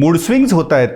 Mood swings होत आहेत.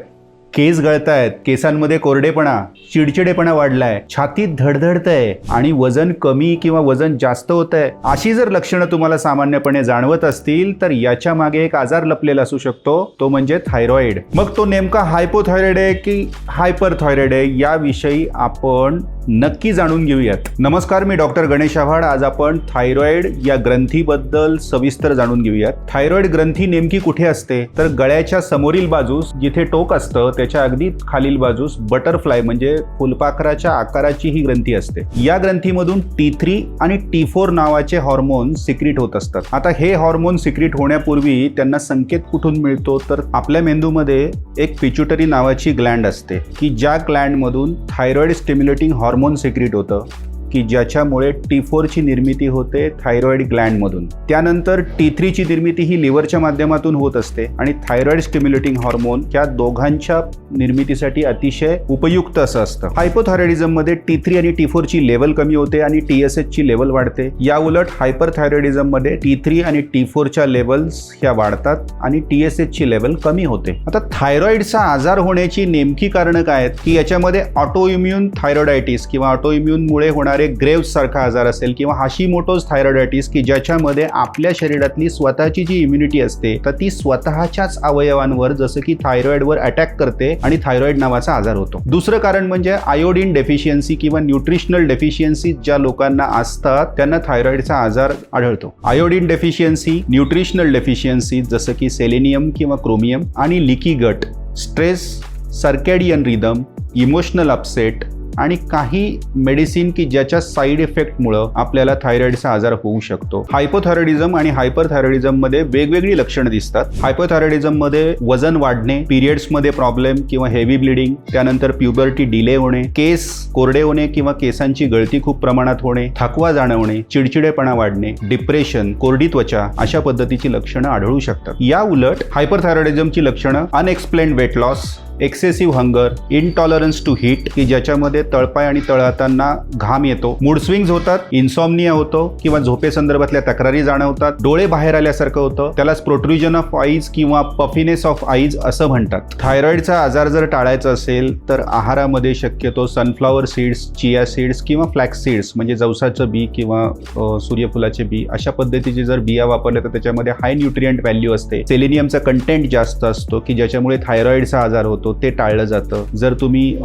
केस गळतायत केसांमध्ये कोरडेपणा चिडचिडेपणा वाढलाय छातीत धडधडतंय आणि वजन कमी किंवा वजन जास्त होत आहे अशी जर लक्षणं तुम्हाला सामान्यपणे जाणवत असतील तर याच्या मागे एक आजार लपलेला असू शकतो तो म्हणजे थायरॉइड. मग तो नेमका हायपोथायरॉइड आहे की हायपर थायरॉइड आहे याविषयी आपण नक्की जाणून घेऊयात. नमस्कार मी डॉक्टर गणेश आव्हाड. आज आपण थायरॉइड या ग्रंथीबद्दल सविस्तर जाणून घेऊयात. थायरॉइड ग्रंथी नेमकी कुठे असते? तर गळ्याच्या समोरील बाजूस जिथे टोक असतं त्याच्या अगदी खालील बाजूस बटरफ्लाय म्हणजे फुलपाखराच्या आकाराची ही ग्रंथी असते. या ग्रंथीमधून टी थ्री आणि टी फोर नावाचे हॉर्मोन सिक्रिट होत असतात. आता हे हॉर्मोन सिक्रिट होण्यापूर्वी त्यांना संकेत कुठून मिळतो? तर आपल्या मेंदूमध्ये एक पिच्युटरी नावाची ग्लँड असते की ज्या ग्लँडमधून थायरॉइड स्टिम्युलेटिंग हॉर्मोन सिक्रिट होतं. की ज्याच्यामुळे टी फोरची निर्मिती होते थायरॉईड ग्लँडमधून त्यानंतर टी थ्रीची निर्मिती ही लिव्हरच्या माध्यमातून होत असते आणि थायरॉईड स्टिम्युलेटिंग हॉर्मोन या दोघांच्या निर्मितीसाठी अतिशय उपयुक्त असं असतं. हायपोथायरॉइडिझममध्ये टी थ्री आणि टी फोरची लेवल कमी होते आणि टी एस एचची लेवल वाढते. या उलट हायपरथायरॉइडिझममध्ये टी थ्री आणि टी फोरच्या लेवल्स ह्या वाढतात आणि टी एस एचची लेवल कमी होते. आता थायरॉइडचा आजार होण्याची नेमकी कारणं काय आहेत? की याच्यामध्ये ऑटोइम्युन थायरॉइडायटिस किंवा ऑटोइम्युनमुळे होणारे ग्रेव्स सारखा आजार असेल किंवा हाशी मोटोज थायरॉइडायटिस की ज्याच्यामध्ये आपल्या शरीरातली स्वतःची जी इम्युनिटी असते तर ती स्वतःच्याच अवयवांवर जसं की थायरॉइडवर अटॅक करते आणि थायरॉइड नावाचा आजार होतो. दुसरं कारण म्हणजे आयोडीन डेफिशियन्सी किंवा न्यूट्रिशनल डेफिशियन्सी ज्या लोकांना असतात त्यांना थायरॉइडचा आजार आढळतो. आयोडीन डेफिशियन्सी न्यूट्रिशनल डेफिशियन्सी जसं की सेलेनियम किंवा क्रोमियम आणि leaky gut stress circadian rhythm emotional upset आणि काही मेडिसिन की ज्याच्या साईड इफेक्टमुळं आपल्याला थायरॉइडचा आजार होऊ शकतो. हायपोथायरॉइडिझम आणि हायपरथायरॉइडिझममध्ये वेगवेगळी लक्षणं दिसतात. हायपोथायरॉइडिझममध्ये वजन वाढणे पिरियड्समध्ये प्रॉब्लेम किंवा हेवी ब्लिडिंग त्यानंतर प्युबर्टी डिले होणे केस कोरडे होणे किंवा केसांची गळती खूप प्रमाणात होणे थकवा जाणवणे चिडचिडेपणा वाढणे डिप्रेशन कोरडी त्वचा अशा पद्धतीची लक्षणं आढळू शकतात. या उलट हायपरथायरॉइडिझमची लक्षणं unexplained weight loss excessive hunger intolerance to heat की ज्याच्यामध्ये तळपाय आणि तळहातांना घाम येतो. मूड स्विंग्स होतात इन्सॉमनिया होतो किंवा झोपेसंदर्भातल्या तक्रारी जाणवतात. डोळे बाहेर आल्यासारखं होतं त्यालाच प्रोट्रुजन ऑफ आईज किंवा पफिनेस ऑफ आईज असं म्हणतात. थायरॉइडचा आजार जर टाळायचा असेल तर आहारामध्ये शक्यतो सनफ्लॉवर सीड्स चिया सीड्स किंवा फ्लॅक्स सीड्स म्हणजे जवसाचं बी किंवा सूर्यफुलाचे बी अशा पद्धतीचे जर बिया वापरल्या तर त्याच्यामध्ये हाय न्यूट्रियंट व्हॅल्यू असते. सेलेनियमचा कंटेंट जास्त असतो की ज्याच्यामुळे थायरॉइडचा आजार होतो. ते टाळलं जातं. जर तुम्ही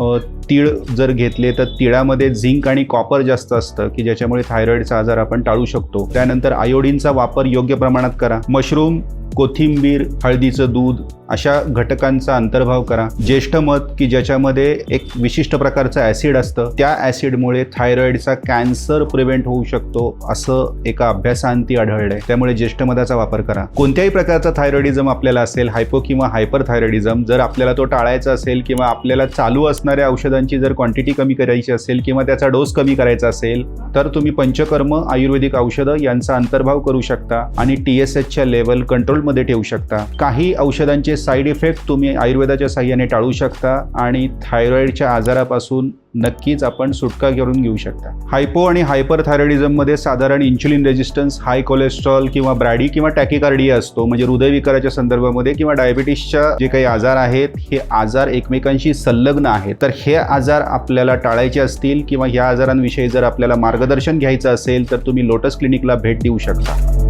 तीळ जर घेतले तर तिळामध्ये झिंक आणि कॉपर जास्त असतं की ज्याच्यामुळे थायरॉइडचा आजार आपण टाळू शकतो. त्यानंतर आयोडीनचा वापर योग्य प्रमाणात करा. मशरूम कोथिंबीर हळदीचं दूध अशा घटकांचा अंतर्भाव करा. ज्येष्ठ मत की ज्याच्यामध्ये एक विशिष्ट प्रकारचं ॲसिड असतं त्या ॲसिडमुळे थायरॉइडचा कॅन्सर प्रिव्हेंट होऊ शकतो असं एका अभ्यासांती आढळलंय. त्यामुळे ज्येष्ठ मधाचा वापर करा. कोणत्याही प्रकारचा थायरॉइडिझम आपल्याला असेल हायपो किंवा हायपर थायरॉइडिझम जर आपल्याला तो टाळायचा असेल किंवा आपल्याला चालू असणाऱ्या औषधांची जर क्वांटिटी कमी करायची असेल किंवा त्याचा डोस कमी करायचा असेल तर तुम्ही पंचकर्म आयुर्वेदिक औषधं यांचा अंतर्भाव करू शकता आणि टी एस एचच्या लेवल कंट्रोल कंट्रोलमध्ये ठेवू शकता. काही औषधांचे साईड इफेक्ट तुम्ही आयुर्वेदाच्या साह्याने टाळू शकता आणि थायरॉइडच्या आजारापासून नक्कीच आपण सुटका करून घेऊ शकता. हायपो आणि हायपर थायरॉइडिझममध्ये साधारण इन्सुलिन रेजिस्टन्स हाय कोलेस्ट्रॉल किंवा ब्रॅडी किंवा टॅकिकार्डिया असतो. म्हणजे हृदयविकाराच्या संदर्भामध्ये किंवा डायबिटीसच्या जे काही आजार आहेत हे आजार एकमेकांशी संलग्न आहेत. तर हे आजार आपल्याला टाळायचे असतील किंवा ह्या आजारांविषयी जर आपल्याला मार्गदर्शन घ्यायचं असेल तर तुम्ही लोटस क्लिनिकला भेट देऊ शकता.